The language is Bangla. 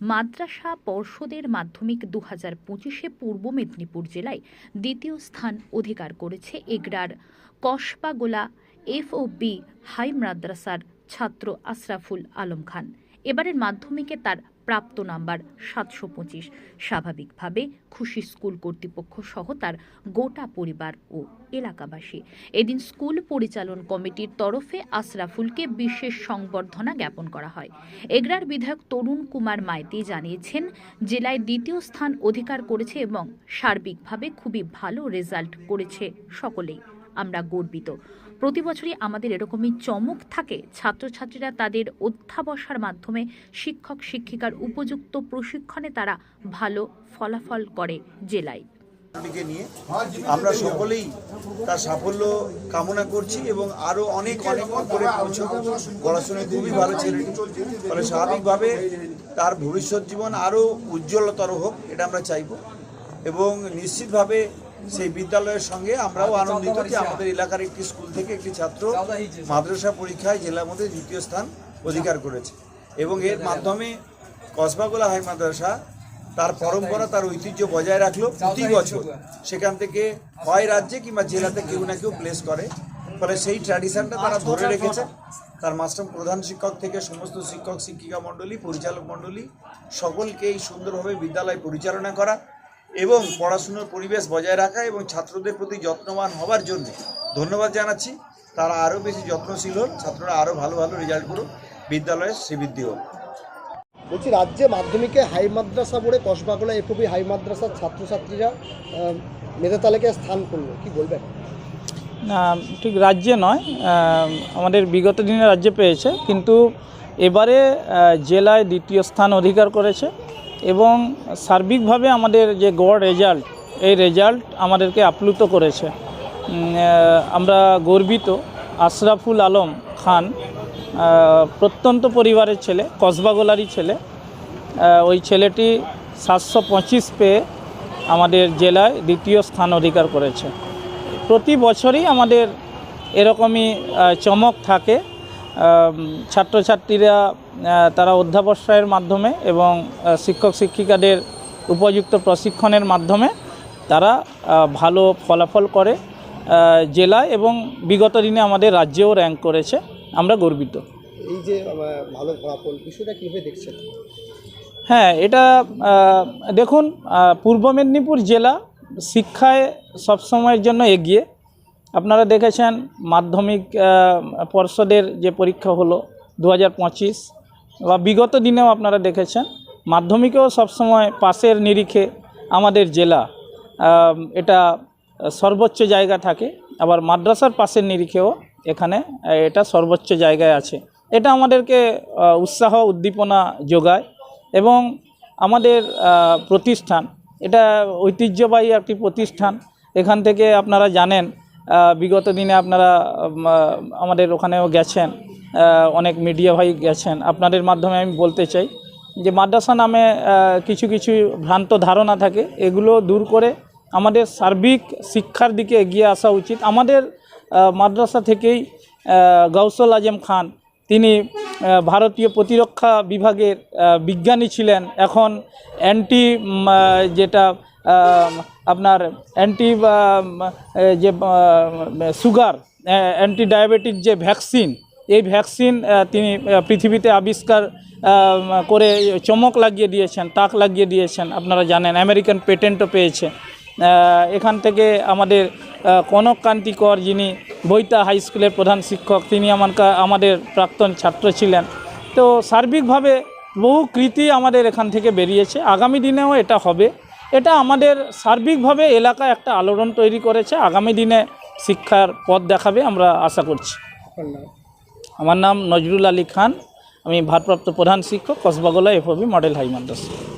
মাদ্রাসা পর্ষদের মাধ্যমিক দু হাজার পঁচিশে পূর্ব মেদিনীপুর জেলায় দ্বিতীয় স্থান অধিকার করেছে এগরার Kasbagola F O B high মাদ্রাসার ছাত্র আশরাফুল আলম খান। এবারের মাধ্যমিকে তার প্রাপ্ত নাম্বার সাতশো পঁচিশ। স্বাভাবিকভাবে খুশি স্কুল কর্তৃপক্ষ সহ তার গোটা পরিবার ও এলাকাবাসী। এদিন স্কুল পরিচালন কমিটির তরফে আশরাফুলকে বিশেষ সংবর্ধনা জ্ঞাপন করা হয়। এগরার বিধায়ক তরুণ কুমার মাইতি জানিয়েছেন, জেলায় দ্বিতীয় স্থান অধিকার করেছে এবং সার্বিকভাবে খুবই ভালো রেজাল্ট করেছে সকলেই। আমরা গর্বিত। প্রতি বছরই আমাদের এরকমই চমক থাকে। ছাত্রছাত্রীরা তাদের অধ্যাবসার মাধ্যমে শিক্ষক, শিক্ষিকার উপযুক্ত প্রশিক্ষণে তারা ভালো ফলাফল করে জেলায়। নিয়ে আমরা সকলেই তার সাফল্য কামনা করছি এবং আরও অনেক অনেক পড়াশোনায় খুবই ভালো ছেলেটি ফলে স্বাভাবিকভাবে তার ভবিষ্যৎ জীবন আরও উজ্জ্বলতর হোক, এটা আমরা চাইব। এবং নিশ্চিতভাবে সেই বিদ্যালয়ের সঙ্গে আমরাও আনন্দিত যে আমাদের এলাকার একটি স্কুল থেকে একটি ছাত্র মাদ্রাসা পরীক্ষায় জেলার মধ্যে দ্বিতীয় স্থান অধিকার করেছে। এবং এর মাধ্যমে কসবাগোলা হাই মাদ্রাসা তার পরম্পরা তার ঐতিহ্য বজায় রাখল প্রতি বছর। সেখান থেকে হয় রাজ্যে কিংবা জেলাতে কেউ না কেউ প্লেস করে। ফলে সেই ট্র্যাডিশনটা তারা ধরে রেখেছে। তার মাস্টার প্রধান শিক্ষক থেকে সমস্ত শিক্ষক শিক্ষিকা মণ্ডলী পরিচালক মণ্ডলী সকলকে এই সুন্দরভাবে বিদ্যালয় পরিচালনা করা। এবং পড়াশুনোর পরিবেশ বজায় রাখা এবং ছাত্রদের প্রতি যত্নবান হওয়ার জন্য ধন্যবাদ জানাচ্ছি। তারা আরও বেশি যত্নশীল হোক ছাত্ররা আরও ভালো ভালো রেজাল্ট করুক বিদ্যালয়ের শ্রীবৃদ্ধি হোক। বলছি রাজ্যে মাধ্যমিকে হাই মাদ্রাসা বোর্ডে কসবাগোলা এফওবি হাই মাদ্রাসার ছাত্রছাত্রীরা মেধা তালিকায় স্থান করল কি বলবেন? না ঠিক রাজ্যে নয় আমাদের বিগত দিনে রাজ্যে পেয়েছে কিন্তু এবারে জেলায় দ্বিতীয় স্থান অধিকার করেছে। এবং সার্বিকভাবে আমাদের যে গড় রেজাল্ট এই রেজাল্ট আমাদেরকে আপ্লুত করেছে। আমরা গর্বিত। আশরাফুল আলম খান প্রত্যন্ত পরিবারের ছেলে কসবাগোলারই ছেলে। ওই ছেলেটি সাতশো পঁচিশ পেয়ে আমাদের জেলায় দ্বিতীয় স্থান অধিকার করেছে। প্রতি বছরই আমাদের এরকমই চমক থাকে। ছাত্রছাত্রীরা তারা অধ্যাবসায়ের মাধ্যমে এবং শিক্ষক শিক্ষিকাদের উপযুক্ত প্রশিক্ষণের মাধ্যমে তারা ভালো ফলাফল করে জেলায় এবং বিগত দিনে আমাদের রাজ্যেও র্যাঙ্ক করেছে। আমরা গর্বিত। এই যে ভালো ফলাফল বিষয়টা কীভাবে দেখছেন? হ্যাঁ এটা দেখুন পূর্ব মেদিনীপুর জেলা শিক্ষায় সবসময়ের জন্য এগিয়ে। আপনারা দেখেছেন মাধ্যমিক পর্ষদের যে পরীক্ষা হলো দু হাজার পঁচিশ, বা বিগত দিনেও আপনারা দেখেছেন। মাধ্যমিকেও সবসময় পাশের নিরিখে আমাদের জেলা এটা সর্বোচ্চ জায়গা থাকে। আবার মাদ্রাসার পাশের নিরিখেও এখানে এটা সর্বোচ্চ জায়গায় আছে। এটা আমাদেরকে উৎসাহ, উদ্দীপনা যোগায় এবং আমাদের প্রতিষ্ঠান, এটা ঐতিহ্যবাহী একটি প্রতিষ্ঠান। এখান থেকে আপনারা জানেন বিগত দিনে আপনারা আমাদের ওখানেও গেছেন অনেক মিডিয়া ভাই গেছেন। আপনাদের মাধ্যমে আমি বলতে চাই যে মাদ্রাসা নামে কিছু কিছু ভ্রান্ত ধারণা থাকে, এগুলো দূর করে আমাদের সার্বিক শিক্ষার দিকে এগিয়ে আসা উচিত। আমাদের মাদ্রাসা থেকেই গৌসল আজম খান, তিনি ভারতীয় প্রতিরক্ষা বিভাগের বিজ্ঞানী ছিলেন। এখন অ্যান্টি যেটা আপনার অ্যান্টি যে সুগার অ্যান্টি ডায়াবেটিক যে ভ্যাকসিন এই ভ্যাকসিন তিনি পৃথিবীতে আবিষ্কার করে চমক লাগিয়ে দিয়েছেন, তাক লাগিয়ে দিয়েছেন, আপনারা জানেন আমেরিকান পেটেন্টও পেয়েছে। এখান থেকে আমাদের কনক কান্তিকর যিনি বৈতা হাই স্কুলের প্রধান শিক্ষক, তিনি আমার আমাদের প্রাক্তন ছাত্র ছিলেন। তো সার্বিকভাবে বহু কৃতি আমাদের এখান থেকে বেরিয়েছে। আগামী দিনেও এটা হবে। এটা আমাদের সার্বিকভাবে এলাকা একটা আলোড়ন তৈরি করেছে। আগামী দিনে শিক্ষার পথ দেখাবে আমরা আশা করছি। আমার নাম নজরুল আলী খান, আমি ভারপ্রাপ্ত প্রধান শিক্ষক Kasbagola FB model high Madrasa.